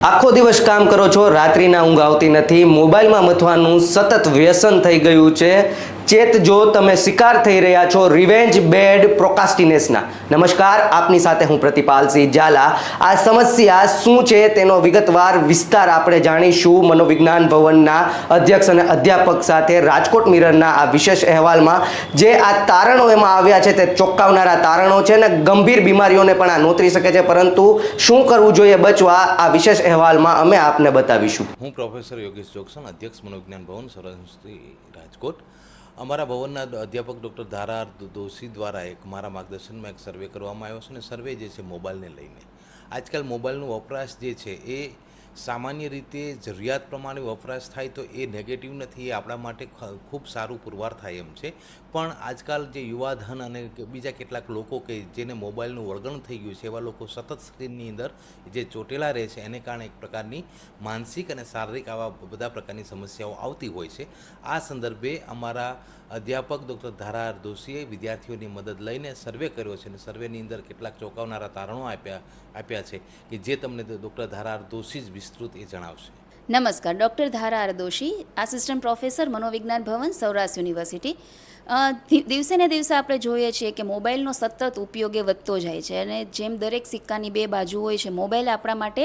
આખો દિવસ કામ કરો છો, રાત્રિના ઊંઘ આવતી નથી, મોબાઈલમાં મથવાનું સતત વ્યસન થઈ ગયું છે. ચેત જો તમે શિકાર થઈ રહ્યા છો રિવેન્જ બેડ પ્રોકાસ્ટિનેશના નમસ્કાર, આપની સાથે હું પ્રતિપાલસિંહ ઝાલા. આ સમસ્યા શું છે તેનો વિગતવાર વિસ્તાર આપણે જાણીશું મનોવિજ્ઞાન ભવનના અધ્યક્ષ અને અધ્યાપક સાથે રાજકોટ મિરરના આ વિશેષ અહેવાલમાં. જે આ તારણો એમાં આવ્યા છે તે ચોંકાવનારા તારણો છે અને ગંભીર બીમારીઓને પણ આ નોતરી શકે છે. પરંતુ શું કરવું જોઈએ બચવા? આ વિશેષ અહેવાલમાં અમે આપને બતાવીશું. હું પ્રોફેસર યોગેશ જોગસન, અધ્યક્ષ મનોવિજ્ઞાન ભવન સરસ્વતી રાજકોટ. અમારા ભવનના અધ્યાપક ડૉક્ટર ધારા દોશી દ્વારા એક મારા માર્ગદર્શનમાં એક સર્વે કરવામાં આવ્યો છે અને સર્વે જે છે મોબાઈલને લઈને. આજકાલ મોબાઈલનો વપરાશ જે છે એ સામાન્ય રીતે જરૂરિયાત પ્રમાણે વપરાશ થાય તો એ નેગેટિવ નથી, એ આપણા માટે ખૂબ સારું પુરવાર થાય એમ છે. પણ આજકાલ જે યુવાધન અને બીજા કેટલાક લોકો કે જેને મોબાઈલનું વળગણ થઈ ગયું છે, એવા લોકો સતત સ્ક્રીનની અંદર જે ચોટેલા રહે છે, એને કારણે એક પ્રકારની માનસિક અને શારીરિક આવા બધા પ્રકારની સમસ્યાઓ આવતી હોય છે. આ સંદર્ભે અમારા અધ્યાપક ડૉક્ટર ધારાર દોશીએ વિદ્યાર્થીઓની મદદ લઈને સર્વે કર્યો છે અને સર્વેની અંદર કેટલાક ચોંકાવનારા તારણો આપ્યા આપ્યા છે કે જે તમને ડૉક્ટર ધારાર દોશી જ વિસ્તૃત એ જણાવશે. નમસ્કાર, ડૉક્ટર ધારા દોશી, આસિસ્ટન્ટ પ્રોફેસર મનોવિજ્ઞાન ભવન, સૌરાષ્ટ્ર યુનિવર્સિટી. દિવસે ને દિવસે આપણે જોઈએ છીએ કે મોબાઈલનો સતત ઉપયોગ વધતો જાય છે અને જેમ દરેક સિક્કાની બે બાજુ હોય છે, મોબાઈલ આપણા માટે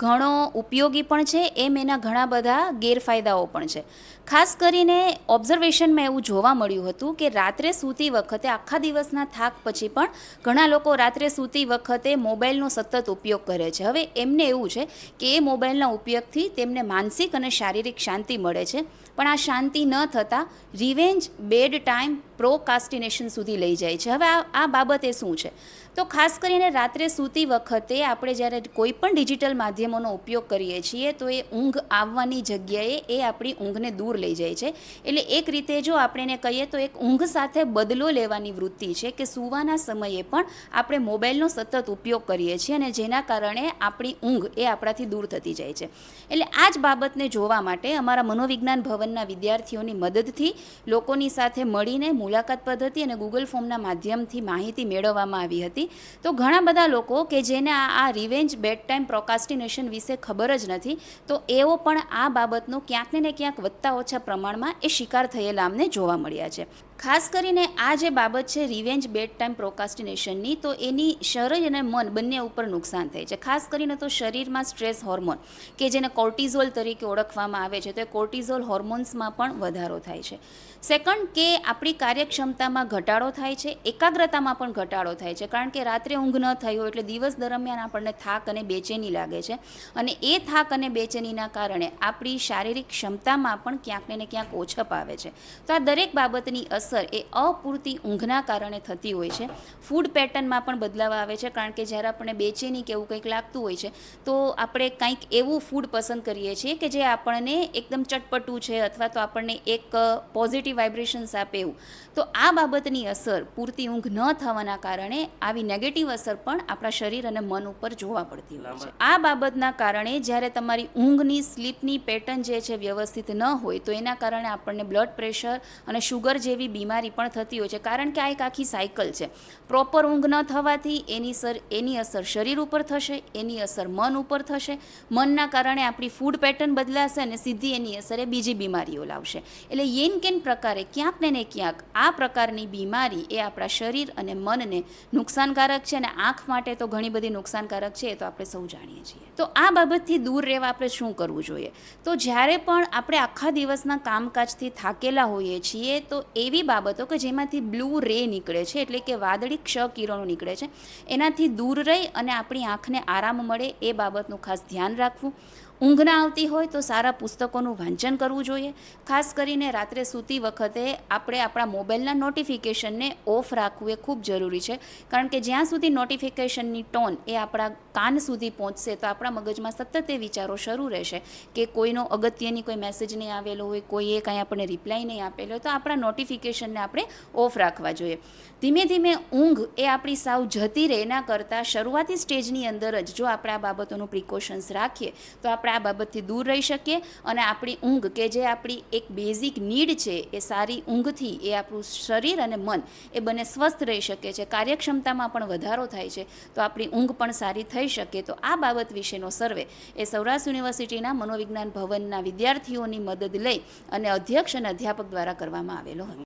ઘણો ઉપયોગી પણ છે, એમ એના ઘણા બધા ગેરફાયદાઓ પણ છે. ખાસ કરીને ઓબ્ઝર્વેશનમાં એવું જોવા મળ્યું હતું કે રાત્રે સૂતી વખતે આખા દિવસના થાક પછી પણ ઘણા લોકો રાત્રે સૂતી વખતે મોબાઈલનો સતત ઉપયોગ કરે છે. હવે એમને એવું છે કે એ મોબાઈલના ઉપયોગથી તેમને માનસિક અને શારીરિક શાંતિ મળે છે. પણ આ શાંતિ ન થતાં revenge, bed time I'm procrastination સુધી લઈ જાય છે. હવે આ આ બાબતે શું છે? તો ખાસ કરીને રાત્રે સૂતી વખતે આપણે જ્યારે કોઈ પણ ડિજિટલ માધ્યમોનો ઉપયોગ કરીએ છીએ, તો એ ઊંઘ આવવાની જગ્યાએ એ આપણી ઊંઘને દૂર લઈ જાય છે. એટલે એક રીતે જો આપણે એને કહીએ તો એક ઊંઘ સાથે બદલો લેવાની વૃત્તિ છે કે સૂવાના સમયે પણ આપણે મોબાઈલનો સતત ઉપયોગ કરીએ છીએ અને જેના કારણે આપણી ઊંઘ એ આપણાથી દૂર થતી જાય છે. એટલે આ જ બાબતને જોવા માટે અમારા મનોવિજ્ઞાન ભવનના વિદ્યાર્થીઓની મદદથી લોકોની સાથે મળીને મુલાકાત પદ્ધતિ અને ગૂગલ ફોર્મના માધ્યમથી માહિતી મેળવવામાં આવી હતી. તો ઘણા બધા લોકો કે જેને આ આ રિવેન્જ બેડ ટાઈમ પ્રોકાસ્ટિનેશન વિશે ખબર જ નથી, તો એઓ પણ આ બાબતનો ક્યાંક ને ક્યાંક વધતા ઓછા પ્રમાણમાં એ શિકાર થયેલા અમને જોવા મળ્યા છે. ખાસ કરીને આ જે બાબત છે રિવેન્જ બેડ ટાઈમ પ્રોકાસ્ટિનેશનની તો એની શરીર અને મન બંને ઉપર નુકસાન થાય છે. ખાસ કરીને તો શરીરમાં સ્ટ્રેસ હોર્મોન કે જેને કોર્ટિઝોલ તરીકે ઓળખવામાં આવે છે, તો એ કોર્ટિઝોલ હોર્મોન્સમાં પણ વધારો થાય છે. સેકન્ડ કે આપણી કાર્યક્ષમતામાં ઘટાડો થાય છે, એકાગ્રતામાં પણ ઘટાડો થાય છે, કારણ કે રાત્રે ઊંઘ ન થઈ હોય એટલે દિવસ દરમિયાન આપણને થાક અને બેચેની લાગે છે. અને એ થાક અને બેચેનીના કારણે આપણી શારીરિક ક્ષમતામાં પણ ક્યાંક ને ક્યાંક ઓછપ આવે છે. તો આ દરેક બાબતની અસર એ અપૂરતી ઊંઘના કારણે થતી હોય છે. ફૂડ પેટર્નમાં પણ બદલાવ આવે છે, કારણ કે જ્યારે આપણને બેચેની કે એવું કંઈક લાગતું હોય છે, તો આપણે કંઈક એવું ફૂડ પસંદ કરીએ છીએ કે જે આપણને એકદમ ચટપટું છે અથવા તો આપણને એક પોઝિટિવ વાઇબ્રેશન્સ આપે એવું. તો આ બાબતની અસર પૂરતી ઊંઘ ન થવાના કારણે આવી નેગેટિવ અસર પણ આપણા શરીર અને મન ઉપર જોવા પડતી હોય છે. આ બાબતના કારણે જ્યારે તમારી ઊંઘની સ્લીપની પેટર્ન જે છે વ્યવસ્થિત ન હોય, તો એના કારણે આપણને બ્લડ પ્રેશર અને શુગર જેવી બીમારી પણ થતી હોય છે. કારણ કે આ એક આખી સાયકલ છે. પ્રોપર ઊંઘ ન થવાથી એની સર, એની અસર શરીર ઉપર થશે, એની અસર મન ઉપર થશે. મનના કારણે આપણી ફૂડ પેટર્ન બદલાશે અને સીધી એની અસર બીજી બીમારીઓ લાવશે. એટલે યેન કેન પ્રકારે ક્યાંક ને ક્યાંક આ પ્રકારની બીમારી એ આપણા શરીર અને મનને નુકસાનકારક છે અને આંખ માટે તો ઘણી બધી નુકસાનકારક છે, એ તો આપણે સૌ જાણીએ છીએ. તો આ બાબતથી દૂર રહેવા આપણે શું કરવું જોઈએ? તો જ્યારે પણ આપણે આખા દિવસના કામકાજથી થાકેલા હોઈએ છીએ, તો એવી બાબતો કે જેમાંથી બ્લુ રે નીકળે છે, એટલે કે વાદળી ક્ષ કિરણો નીકળે છે, એનાથી દૂર રહી અને આપણી આંખને આરામ મળે એ બાબતનું ખાસ ધ્યાન રાખવું. ઊંઘ ના આવતી હોય તો સારા પુસ્તકોનું વાંચન કરવું જોઈએ. ખાસ કરીને રાત્રે સૂતી વખતે આપણે આપણા મોબાઈલના નોટિફિકેશનને ઓફ રાખવું એ ખૂબ જરૂરી છે. કારણ કે જ્યાં સુધી નોટિફિકેશનની ટોન એ આપણા કાન સુધી પહોંચશે તો આપણા મગજમાં સતત એ વિચારો શરૂ રહેશે કે કોઈનો અગત્યની કોઈ મેસેજ નહીં આવેલો હોય કોઈએ કાંઈ આપણને રિપ્લાય નહીં આપેલો હોય તો આપણા નોટિફિકેશનને આપણે ઓફ રાખવા જોઈએ. ધીમે ધીમે ઊંઘ એ આપણી સાવ જતી રહે એના કરતાં શરૂઆતી સ્ટેજની અંદર જ જો આપણે આ બાબતોનું પ્રિકોશન્સ રાખીએ તો આપણે આપણે આ બાબતથી દૂર રહી શકીએ અને આપણી ઊંઘ કે જે આપણી એક બેઝિક નીડ છે એ સારી ઊંઘથી એ આપણું શરીર અને મન એ બંને સ્વસ્થ રહી શકે છે, કાર્યક્ષમતામાં પણ વધારો થાય છે, તો આપણી ઊંઘ પણ સારી થઈ શકે. તો આ બાબત વિશેનો સર્વે એ સૌરાષ્ટ્ર યુનિવર્સિટીના મનોવિજ્ઞાન ભવનના વિદ્યાર્થીઓની મદદ લઈ અને અધ્યક્ષ અને અધ્યાપક દ્વારા કરવામાં આવેલો હતો.